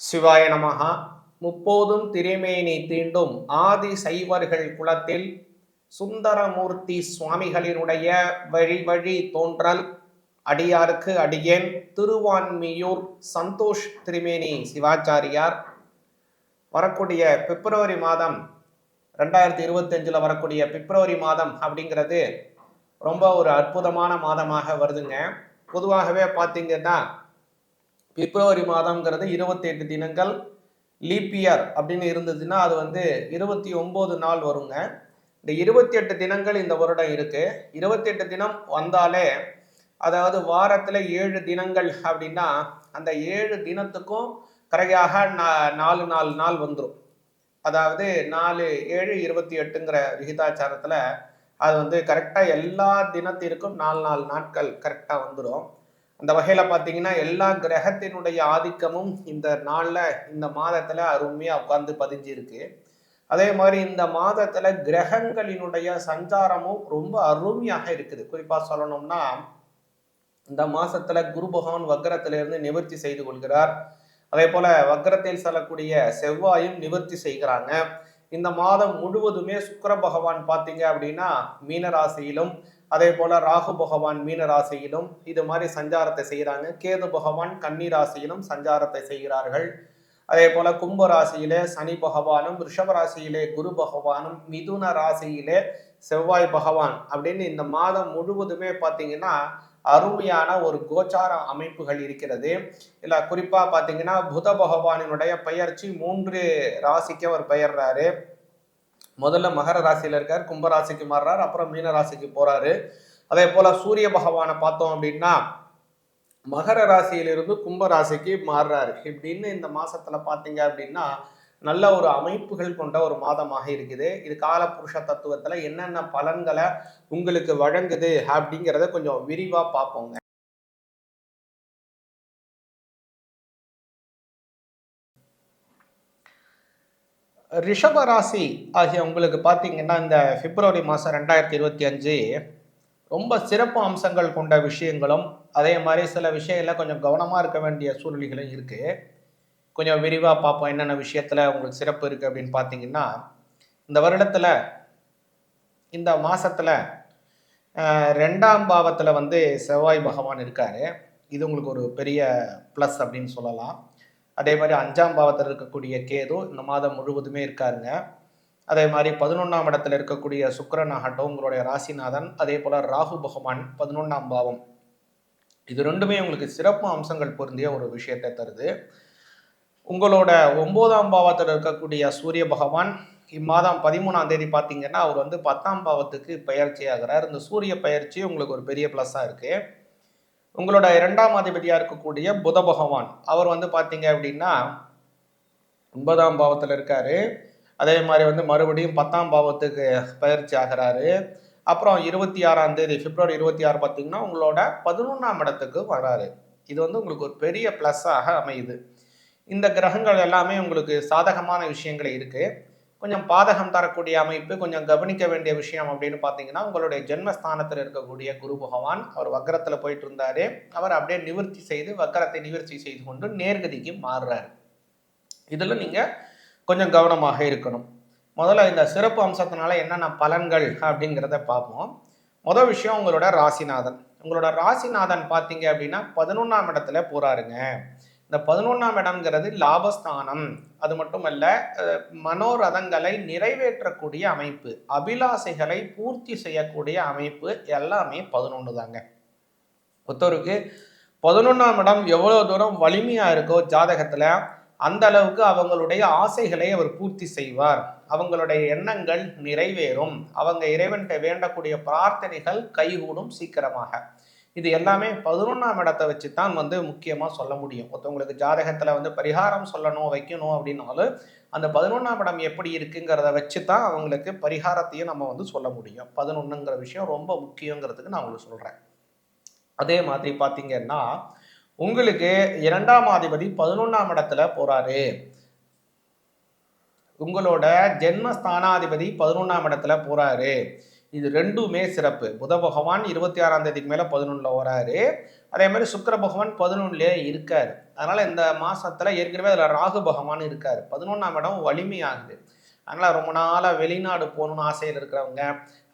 சிவாய நமகா முப்போதும் திருமேனி தீண்டும் ஆதி சைவர்கள் குலத்தில் சுந்தரமூர்த்தி சுவாமிகளினுடைய வழி வழி தோன்றல். அடியாருக்கு அடியேன் திருவான்மியூர் சந்தோஷ் திரிமேனி சிவாச்சாரியார். வரக்கூடிய பிப்ரவரி மாதம் ரெண்டாயிரத்தி இருபத்தஞ்சில் வரக்கூடிய பிப்ரவரி மாதம் அப்படிங்கிறது ரொம்ப ஒரு அற்புதமான மாதமாக வருதுங்க. பொதுவாகவே பார்த்தீங்கன்னா பிப்ரவரி மாதம்ங்கிறது இருபத்தி எட்டு தினங்கள் லீப்பியர் அப்படின்னு இருந்ததுன்னா அது வந்து இருபத்தி ஒம்பது நாள் வருங்க. இந்த இருபத்தி எட்டு தினங்கள் இந்த வருடம் இருக்கு. இருபத்தி எட்டு தினம் வந்தாலே அதாவது வாரத்தில் ஏழு தினங்கள் அப்படின்னா அந்த ஏழு தினத்துக்கும் கரையாக நா- நாலு நாலு நாள் வந்துடும் அதாவது நாலு ஏழு இருபத்தி எட்டுங்கிற விகிதாச்சாரத்தில் அது வந்து கரெக்டாக எல்லா தினத்திற்கும் நாலு நாலு நாட்கள் கரெக்டாக வந்துடும் அந்த வகையில் பார்த்தீங்கன்னா எல்லா கிரகத்தினுடைய ஆதிக்கமும் இந்த நாளில் இந்த மாதத்தில் அருமையாக உட்கார்ந்து பதிஞ்சிருக்கு. அதே மாதிரி இந்த மாதத்தில் கிரகங்களினுடைய சஞ்சாரமும் ரொம்ப அருமையாக இருக்குது. குறிப்பாக சொல்லணும்னா இந்த மாசத்துல குரு பகவான் வக்கரத்திலிருந்து நிவர்த்தி செய்து கொள்கிறார். அதே போல வக்கரத்தில் செல்லக்கூடிய செவ்வாயும் நிவர்த்தி செய்கிறாங்க. இந்த மாதம் முழுவதுமே சுக்கர பகவான் பார்த்தீங்க அப்படின்னா மீனராசியிலும் அதே போல ராகு பகவான் மீன ராசியிலும் இது மாதிரி சஞ்சாரத்தை செய்கிறாங்க கேது பகவான் கன்னி ராசியிலும் சஞ்சாரத்தை செய்கிறார்கள். அதே போல கும்ப ராசியிலே சனி பகவானும் ரிஷப ராசியிலே குரு பகவானும் மிதுன ராசியிலே செவ்வாய் பகவான் அப்படின்னு இந்த மாதம் முழுவதுமே பார்த்தீங்கன்னா அருமையான ஒரு கோச்சார அமைப்புகள் இருக்கிறது. இல்லை குறிப்பாக பார்த்தீங்கன்னா புத பகவானினுடைய பெயர்ச்சி மூன்று ராசிக்கு அவர் பெயர்றாரு. முதல்ல மகர ராசியில இருக்கார் கும்ப ராசிக்கு மாறுறார் அப்புறம் மீன ராசிக்கு போறாரு. அதே போல சூரிய பகவானை பார்த்தோம் அப்படின்னா மகர ராசியிலிருந்து கும்ப ராசிக்கு மாறுறாரு. இப்படின்னு இந்த மாசத்துல பாத்தீங்க அப்படின்னா நல்ல ஒரு அமைப்புகள் கொண்ட ஒரு மாதமாக இருக்குது. இது காலபுருஷ தத்துவத்துல என்னென்ன பலன்களை உங்களுக்கு வழங்குது அப்படிங்கிறத கொஞ்சம் விரிவா பார்ப்போங்க. ரிஷபராசி ஆகிய உங்களுக்கு பார்த்தீங்கன்னா இந்த பிப்ரவரி மாதம் ரெண்டாயிரத்தி இருபத்தி அஞ்சு ரொம்ப சிறப்பு அம்சங்கள் கொண்ட விஷயங்களும் அதே மாதிரி சில விஷயங்களில் கொஞ்சம் கவனமாக இருக்க வேண்டிய சூழ்நிலைகளும் இருக்குது கொஞ்சம் விரிவாக பார்ப்போம் என்னென்ன விஷயத்தில் உங்களுக்கு சிறப்பு இருக்குது அப்படின்னு பார்த்தீங்கன்னா இந்த வருடத்தில் இந்த மாதத்தில் ரெண்டாம் பாவத்தில் வந்து செவ்வாய் பகவான் இருக்கார். இது உங்களுக்கு ஒரு பெரிய ப்ளஸ் அப்படின்னு சொல்லலாம். அதே மாதிரி அஞ்சாம் பாவத்தில் இருக்கக்கூடிய கேது இந்த மாதம் முழுவதுமே இருக்காருங்க. அதே மாதிரி பதினொன்றாம் இடத்துல இருக்கக்கூடிய சுக்கரன் ஆகட்டும் உங்களுடைய ராசிநாதன் அதே போல் ராகு பகவான் பதினொன்றாம் பாவம். இது ரெண்டுமே உங்களுக்கு சிறப்பு அம்சங்கள் பொருந்திய ஒரு விஷயத்தை தருது. உங்களோட ஒன்பதாம் பாவத்தில் இருக்கக்கூடிய சூரிய பகவான் இம்மாதம் பதிமூணாம் தேதி பார்த்தீங்கன்னா அவர் வந்து பத்தாம் பாவத்துக்கு பயிற்சி ஆகிறார் இந்த சூரிய பயிற்சி உங்களுக்கு ஒரு பெரிய ப்ளஸ்ஸாக இருக்குது உங்களோட இரண்டாம் அதிபதியாக இருக்கக்கூடிய புத பகவான். அவர் வந்து பார்த்தீங்க அப்படின்னா ஒன்பதாம் பாவத்தில் இருக்காரு. அதே மாதிரி வந்து மறுபடியும் பத்தாம் பாவத்துக்கு பயிற்சி ஆகிறாரு. அப்புறம் இருபத்தி ஆறாம் தேதி பிப்ரவரி இருபத்தி ஆறு பார்த்தீங்கன்னா உங்களோட பதினொன்றாம் இடத்துக்கு வராரு. இது வந்து உங்களுக்கு ஒரு பெரிய ப்ளஸ்ஸாக அமையுது. இந்த கிரகங்கள் எல்லாமே உங்களுக்கு சாதகமான விஷயங்கள் இருக்குது கொஞ்சம் பாதகம் தரக்கூடிய அமைப்பு கொஞ்சம் கவனிக்க வேண்டிய விஷயம் அப்படின்னு பார்த்தீங்கன்னா உங்களுடைய ஜென்மஸ்தானத்தில் இருக்கக்கூடிய குரு பகவான் அவர் வக்கரத்தில் போயிட்டு இருந்தாரு அவர் அப்படியே நிவர்த்தி செய்து வக்கரத்தை நிவர்த்தி செய்து கொண்டு நேர்கதிக்கு மாறுறாரு. இதில் நீங்கள் கொஞ்சம் கவனமாக இருக்கணும். முதல்ல இந்த சிறப்பு அம்சத்தினால என்னென்ன பலன்கள் அப்படிங்கிறத பார்ப்போம். முதல் விஷயம் உங்களோட ராசிநாதன். உங்களோட ராசிநாதன் பார்த்தீங்க அப்படின்னா பதினொன்றாம் இடத்துல போறாருங்க. இந்த பதினொன்றாம் இடம்ங்கிறது லாபஸ்தானம். அது மட்டுமல்ல மனோரதங்களை நிறைவேற்றக்கூடிய அமைப்பு அபிலாசைகளை பூர்த்தி செய்யக்கூடிய அமைப்பு எல்லாமே பதினொன்று தாங்க. ஒருத்தருக்கு பதினொன்றாம் இடம் எவ்வளோ தூரம் வலிமையாக இருக்கோ ஜாதகத்தில் அந்த அளவுக்கு அவங்களுடைய ஆசைகளை அவர் பூர்த்தி செய்வார். அவங்களுடைய எண்ணங்கள் நிறைவேறும். அவங்க இறைவன்கிட்ட வேண்டக்கூடிய பிரார்த்தனைகள் கைகூடும் சீக்கிரமாக. இது எல்லாமே பதினொன்றாம் இடத்தை வச்சு தான் வந்து முக்கியமாக சொல்ல முடியும். ஒருத்தவங்களுக்கு ஜாதகத்தில் வந்து பரிகாரம் சொல்லணும் வைக்கணும் அப்படின்னாலும் அந்த பதினொன்றாம் இடம் எப்படி இருக்குங்கிறத வச்சு தான் அவங்களுக்கு பரிகாரத்தையும் நம்ம வந்து சொல்ல முடியும். பதினொன்றுங்கிற விஷயம் ரொம்ப முக்கியங்கிறதுக்கு நான் உங்களுக்கு சொல்கிறேன் அதே மாதிரி பார்த்தீங்கன்னா உங்களுக்கு இரண்டாம் அதிபதி பதினொன்றாம் இடத்துல போகிறாரு உங்களோட ஜென்ம ஸ்தானாதிபதி பதினொன்றாம் இடத்துல போகிறாரு இது ரெண்டுமே சிறப்பு. புத பகவான் இருபத்தி ஆறாம் தேதிக்கு மேலே பதினொன்றில் வராரு. அதே மாதிரி சுக்கர பகவான் பதினொன்னுலேயே இருக்கார். அதனால் இந்த மாதத்தில் ஏற்கனவே அதில் ராகு பகவான் இருக்கார். பதினொன்றாம் இடம் வலிமையாகுது. அதனால் ரொம்ப நாளாக வெளிநாடு போகணும்னு ஆசையில் இருக்கிறவங்க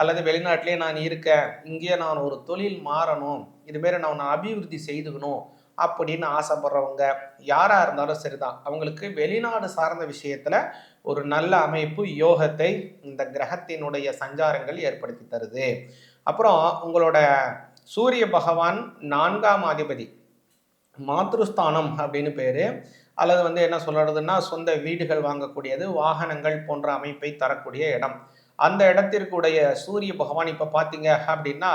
அல்லது வெளிநாட்டிலே நான் இருக்கேன் இங்கேயே நான் ஒரு தொழில் மாறணும் இதுமாரி நான் நான் அபிவிருத்தி செய்துக்கணும் அப்படின்னு ஆசைப்படுறவங்க யாராக இருந்தாலும் சரிதான். அவங்களுக்கு வெளிநாடு சார்ந்த விஷயத்தில் ஒரு நல்ல அமைப்பு யோகத்தை இந்த கிரகத்தினுடைய சஞ்சாரங்கள் ஏற்படுத்தி தருது. அப்புறம் உங்களோட சூரிய பகவான் நான்காம் அதிபதி மாத்ருஸ்தானம் அப்படின்னு பேர். அல்லது வந்து என்ன சொல்கிறதுன்னா சொந்த வீடுகள் வாங்கக்கூடியது வாகனங்கள் போன்ற அமைப்பை தரக்கூடிய இடம். அந்த இடத்திற்குடைய சூரிய பகவான் இப்போ பார்த்தீங்க அப்படின்னா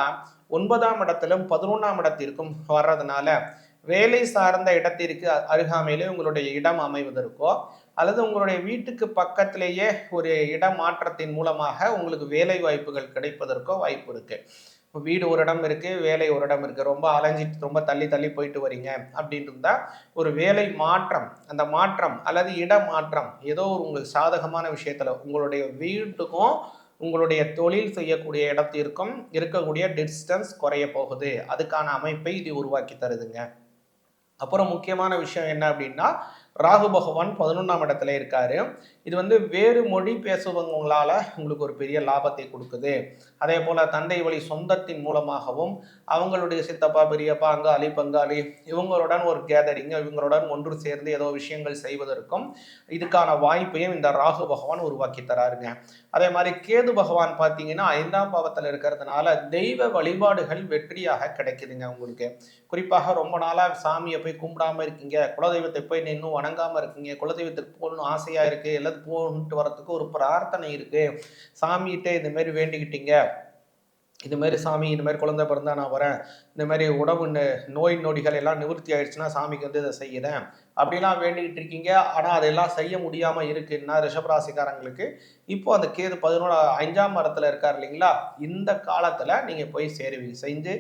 ஒன்பதாம் இடத்திலும் பதினொன்றாம் இடத்திற்கும் வர்றதுனால வேலை சார்ந்த இடத்திற்கு அருகாமையிலே உங்களுடைய இடம் அமைவதற்கோ அல்லது உங்களுடைய வீட்டுக்கு பக்கத்திலேயே ஒரு இடம் மாற்றத்தின் மூலமாக உங்களுக்கு வேலை வாய்ப்புகள் கிடைப்பதற்கோ வாய்ப்பு இருக்குது வீடு ஒரு இடம் இருக்குது வேலை ஒரு இடம் இருக்குது ரொம்ப அலைஞ்சிட்டு ரொம்ப தள்ளி தள்ளி போயிட்டு வரீங்க அப்படின்ட்டு இருந்தால் ஒரு வேலை மாற்றம் அந்த மாற்றம் அல்லது இட மாற்றம் ஏதோ ஒரு உங்களுக்கு சாதகமான விஷயத்தில் உங்களுடைய வீட்டுக்கும் உங்களுடைய தொழில் செய்யக்கூடிய இடத்திற்கும் இருக்கக்கூடிய டிஸ்டன்ஸ் குறைய போகுது. அதுக்கான அமைப்பை இது உருவாக்கி தருதுங்க. அப்புறம் முக்கியமான விஷயம் என்ன அப்படின்னா ராகு பகவான் பதினொன்றாம் இடத்துல இருக்காரு. இது வந்து வேறு மொழி பேசுபவங்களால உங்களுக்கு ஒரு பெரிய லாபத்தை கொடுக்குது. அதே போல தந்தை வழி சொந்தத்தின் மூலமாகவும் அவங்களுடைய சித்தப்பா பெரியப்பா அங்காளி பங்காளி இவங்களுடன் ஒரு கேதரிங் இவங்களுடன் ஒன்று சேர்ந்து ஏதோ விஷயங்கள் செய்வதற்கும் இதுக்கான வாய்ப்பையும் இந்த ராகு பகவான் உருவாக்கி தராருங்க. அதே மாதிரி கேது பகவான் பார்த்தீங்கன்னா ஐந்தாம் பாவத்தில் இருக்கிறதுனால தெய்வ வழிபாடுகள் வெற்றியாக கிடைக்குதுங்க உங்களுக்கு. குறிப்பாக ரொம்ப நாளாக சாமியை போய் கும்பிடாம இருக்கீங்க. குலதெய்வத்தை போய் இன்னும் வணங்காமல் இருக்கீங்க. குலதெய்வத்துக்கு போகணும் ஆசையாக இருக்குது எல்லாத்து போகணுன்ட்டு வரத்துக்கு ஒரு பிரார்த்தனை இருக்குது சாமிகிட்டே இந்தமாரி வேண்டிக்கிட்டீங்க. இதுமாரி சாமி இந்தமாதிரி குழந்தை பிறந்தா நான் வரேன். இந்தமாரி உடம்பு நோய் நொடிகள் எல்லாம் நிவர்த்தி ஆயிடுச்சுன்னா சாமிக்கு வந்து இதை செய்கிறேன் அப்படிலாம் வேண்டிக்கிட்டு இருக்கீங்க. ஆனால் அதெல்லாம் செய்ய முடியாமல் இருக்குன்னா ரிஷபராசிக்காரங்களுக்கு? இப்போ அந்த கேது பதினோரு அஞ்சாம் மரத்தில் இருக்கார் இல்லைங்களா? இந்த காலத்தில் நீங்கள் போய் சேருவீங்க. செஞ்சு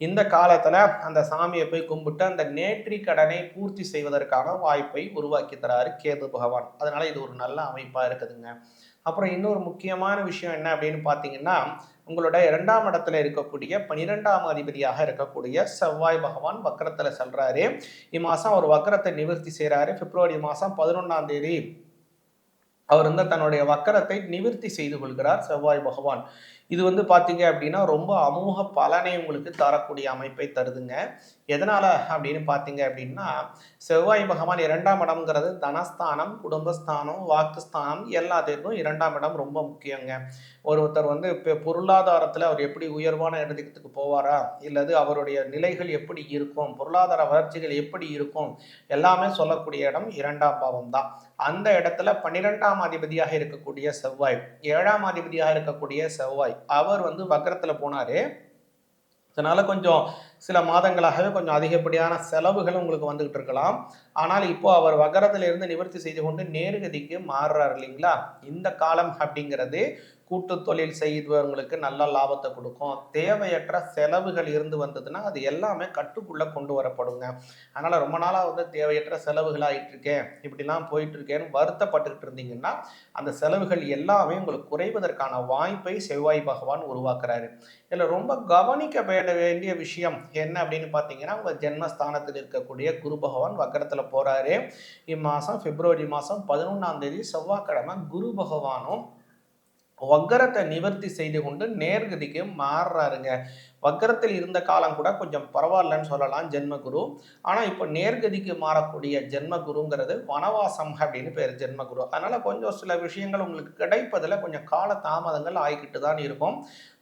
இந்த காலத்தில் அந்த சாமியை போய் கும்பிட்டு அந்த நேற்றி கடனை பூர்த்தி செய்வதற்கான வாய்ப்பை உருவாக்கி தராரு கேது பகவான். அதனால இது ஒரு நல்ல அமைப்பாக இருக்குதுங்க. அப்புறம் இன்னொரு முக்கியமான விஷயம் என்ன அப்படின்னு பார்த்தீங்கன்னா உங்களோட இரண்டாம் இடத்துல இருக்கக்கூடிய பனிரெண்டாம் அதிபதியாக இருக்கக்கூடிய செவ்வாய் பகவான் வக்கரத்தில் செல்றாரு. இம்மாசம் ஒரு வக்கரத்தை நிவர்த்தி செய்கிறாரு பிப்ரவரி மாதம் பதினொன்றாம் தேதி அவர் வந்து தன்னுடைய வக்கரத்தை நிவர்த்தி செய்து கொள்கிறார் செவ்வாய் பகவான். இது வந்து பார்த்தீங்க அப்படின்னா ரொம்ப அமோக பலனை உங்களுக்கு தரக்கூடிய அமைப்பை தருதுங்க. எதனால் அப்படின்னு பார்த்தீங்க அப்படின்னா செவ்வாய் பகவான் இரண்டாம் இடம்ங்கிறது தனஸ்தானம் குடும்பஸ்தானம் வாக்குஸ்தானம் எல்லாத்துக்கும் இரண்டாம் இடம் ரொம்ப முக்கியங்க. ஒருத்தர் வந்து இப்போ பொருளாதாரத்தில் அவர் எப்படி உயர்வான இடத்துக்கு போவாரா? இல்லது அவருடைய நிலைகள் எப்படி இருக்கும்? பொருளாதார வளர்ச்சிகள் எப்படி இருக்கும்? எல்லாமே சொல்லக்கூடிய இடம் இரண்டாம் பாவம் தான். அந்த இடத்துல பன்னிரெண்டாம் அதிபதியாக இருக்கக்கூடிய செவ்வாய் ஏழாம் அதிபதியாக இருக்கக்கூடிய செவ்வாய் அவர் வந்து வக்கரத்தில் போனார். அதனால் கொஞ்சம் சில மாதங்களாகவே கொஞ்சம் அதிகப்படியான செலவுகள் உங்களுக்கு வந்துகிட்டு இருக்கலாம். ஆனால் இப்போ அவர் வகரத்திலிருந்து நிவர்த்தி செய்து கொண்டு நேருகதிக்கு மாறுறார் இல்லைங்களா? இந்த காலம் அப்படிங்கிறது கூட்டு தொழில் செய்தவங்களுக்கு நல்ல லாபத்தை கொடுக்கும். தேவையற்ற செலவுகள் இருந்து வந்ததுன்னா அது எல்லாமே கட்டுக்குள்ளே கொண்டு வரப்படுங்க. அதனால் ரொம்ப நாளாக வந்து தேவையற்ற செலவுகள் ஆகிட்டுருக்கேன் இப்படிலாம் போயிட்டுருக்கேன்னு வருத்தப்பட்டுக்கிட்டு இருந்தீங்கன்னா அந்த செலவுகள் எல்லாமே உங்களுக்கு குறைவதற்கான வாய்ப்பை செவ்வாய் பகவான் உருவாக்குறாரு. இதில் ரொம்ப கவனிக்க வேண்டிய விஷயம் என்ன அப்படின்னு பார்த்தீங்கன்னா உங்கள் ஜென்மஸ்தானத்தில் இருக்கக்கூடிய குரு பகவான் வக்கரத்தில் போகிறாரு இம்மாதம் பிப்ரவரி மாதம் பதினொன்றாம் தேதி செவ்வாய்க்கிழமை குரு பகவானும் வக்கரத்தை நிவர்த்தி செய்து கொண்டு நேர்கதிக்கு மாறுறாருங்க. வக்கரத்தில் இருந்த காலம் கூட கொஞ்சம் பரவாயில்லன்னு சொல்லலாம் ஜென்மகுரு. ஆனால் இப்போ நேர்கதிக்கு மாறக்கூடிய ஜென்மகுருங்கிறது வனவாசம் அப்படின்னு பேர் ஜென்மகுரு. அதனால் கொஞ்சம் சில விஷயங்கள் உங்களுக்கு கிடைப்பதில் கொஞ்சம் கால தாமதங்கள் ஆகிக்கிட்டு தான் இருக்கும்.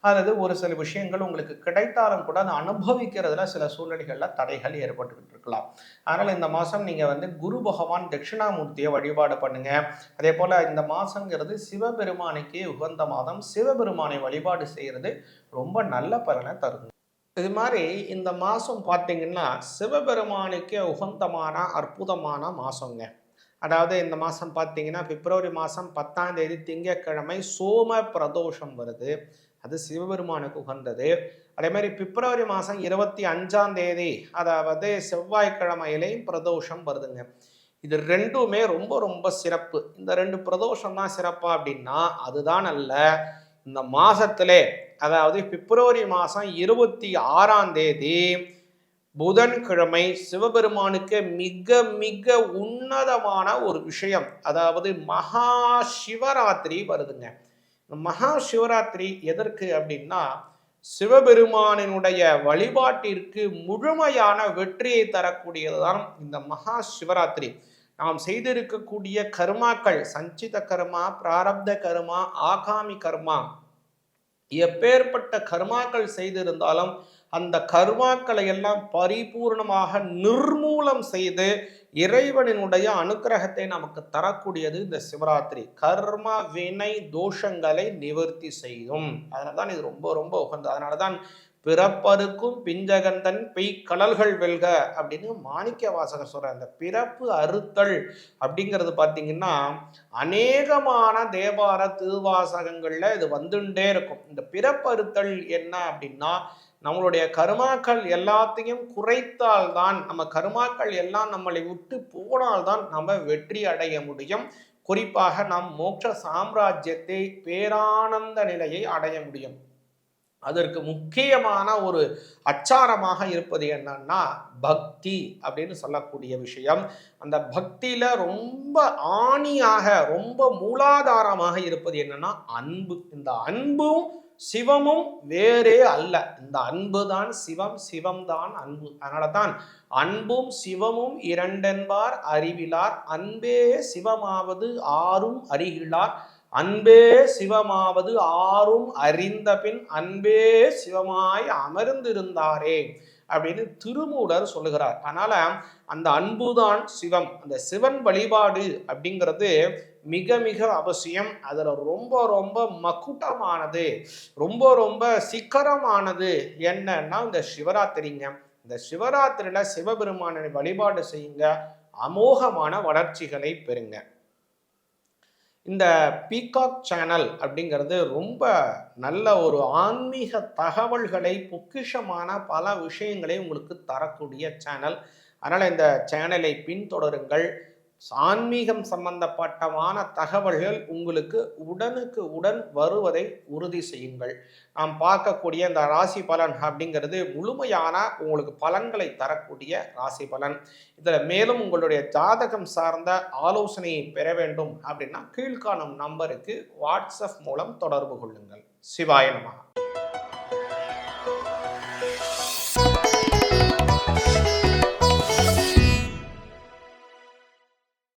அல்லது ஒரு சில விஷயங்கள் உங்களுக்கு கிடைத்தாலும் கூட அதை அனுபவிக்கிறதுல சில சூழ்நிலைகளில் தடைகள் ஏற்பட்டுக்கிட்டு இருக்கலாம். அதனால் இந்த மாதம் நீங்கள் வந்து குரு பகவான் தட்சிணாமூர்த்தியை வழிபாடு பண்ணுங்க. அதே போல் இந்த மாதங்கிறது சிவபெருமானுக்கே உகந்த மாதம். சிவபெருமானை வழிபாடு செய்கிறது ரொம்ப நல்ல பலனை தருது. இது மாதிரி இந்த மாதம் பார்த்தீங்கன்னா சிவபெருமானுக்கே உகந்தமான அற்புதமான மாதங்க. அதாவது இந்த மாதம் பார்த்தீங்கன்னா பிப்ரவரி மாதம் பத்தாம் தேதி திங்கக்கிழமை சோம பிரதோஷம் வருது. அது சிவபெருமானுக்கு உகந்தது. அதே மாதிரி பிப்ரவரி மாதம் இருபத்தி அஞ்சாம் தேதி அதாவது செவ்வாய்க்கிழமையிலையும் பிரதோஷம் வருதுங்க. இது ரெண்டுமே ரொம்ப ரொம்ப சிறப்பு. இந்த ரெண்டு பிரதோஷம் தான் சிறப்பா அப்படின்னா அதுதான் அல்ல. இந்த மாசத்திலே அதாவது பிப்ரவரி மாதம் இருபத்தி ஆறாம் தேதி புதன்கிழமை சிவபெருமானுக்கு மிக மிக உன்னதமான ஒரு விஷயம் அதாவது மகா சிவராத்திரி வருதுங்க. மகா சிவராத்திரி எதற்கு அப்படின்னா சிவபெருமானினுடைய வழிபாட்டிற்கு முழுமையான வெற்றியை தரக்கூடியதுதான் இந்த மகா சிவராத்திரி. நாம் செய்திருக்கக்கூடிய கர்மாக்கள் சஞ்சித கர்மா பிராரப்த கர்மா ஆகாமி கர்மா எப்பேற்பட்ட கர்மாக்கள் செய்திருந்தாலும் அந்த கர்மாக்களை எல்லாம் பரிபூர்ணமாக நிர்மூலம் செய்து இறைவனினுடைய அனுக்கிரகத்தை நமக்கு தரக்கூடியது இந்த சிவராத்திரி. கர்ம வினை தோஷங்களை நிவர்த்தி செய்யும். அதனால தான் இது ரொம்ப ரொம்ப உகந்தது. அதனால தான் பிறப்பருக்கும் பிஞ்சகந்தன் பெய் கடல்கள் வெல்க அப்படின்னு மாணிக்க வாசகர் சொல்ற அந்த பிறப்பு அறுத்தல் அப்படிங்கிறது பார்த்தீங்கன்னா அநேகமான தேவார திருவாசகங்கள்ல இது வந்துட்டே இருக்கும். இந்த பிறப்பறுத்தல் என்ன அப்படின்னா நம்மளுடைய கருமாக்கள் எல்லாத்தையும் குறைத்தால்தான் நம்ம கருமாக்கள் எல்லாம் நம்மளை விட்டு போனால்தான் நம்ம வெற்றி அடைய முடியும். குறிப்பாக நம் மோட்ச சாம்ராஜ்யத்தை பேரானந்த நிலையை அடைய முடியும். அதற்கு முக்கியமான ஒரு அச்சாரமாக இருப்பது என்னன்னா பக்தி அப்படின்னு சொல்லக்கூடிய விஷயம். அந்த பக்தியில ரொம்ப ஆணியாக ரொம்ப மூலாதாரமாக இருப்பது என்னன்னா அன்பு. இந்த அன்பும் சிவமும் வேறே அல்ல. இந்த அன்பு தான் சிவம் சிவம் தான் அன்பு. அதனால தான் அன்பும் சிவமும் இரண்டென்பார் அறிவிலார். அன்பே சிவமாவது ஆறும் அறிகிலார். அன்பே சிவமாவது ஆறும் அறிந்த பின் அன்பே சிவமாய் அமர்ந்திருந்தாரே. அப்படின்னு திருமூலர் சொல்லுகிறார். அதனால அந்த அன்புதான் சிவம் அந்த சிவன் வழிபாடு அப்படிங்கிறது மிக மிக அவசியம். அதில் ரொம்ப ரொம்ப மக்குட்டமானது ரொம்ப ரொம்ப சிக்கரமானது என்னன்னா இந்த சிவராத்திரிங்க. இந்த சிவராத்திரியில் சிவபெருமானை வழிபாடு செய்யுங்க. அமோகமான வளர்ச்சிகளை பெறுங்க. இந்த பீகாக் சேனல் அப்படிங்கிறது ரொம்ப நல்ல ஒரு ஆன்மீக தகவல்களை பொக்கிஷமான பல விஷயங்களை உங்களுக்கு தரக்கூடிய சேனல் அதனால் இந்த சேனலை பின்தொடருங்கள். ஆன்மீகம் சம்பந்தப்பட்டமான தகவல்கள் உங்களுக்கு உடனுக்கு உடன் வருவதை உறுதி செய்யுங்கள். நாம் பார்க்கக்கூடிய இந்த ராசி பலன் அப்படிங்கிறது முழுமையான உங்களுக்கு பலன்களை தரக்கூடிய ராசி பலன். இதில் மேலும் உங்களுடைய ஜாதகம் சார்ந்த ஆலோசனையை பெற வேண்டும் அப்படின்னா கீழ்காணும் நம்பருக்கு வாட்ஸ்அப் மூலம் தொடர்பு கொள்ளுங்கள். சிவாய நமகா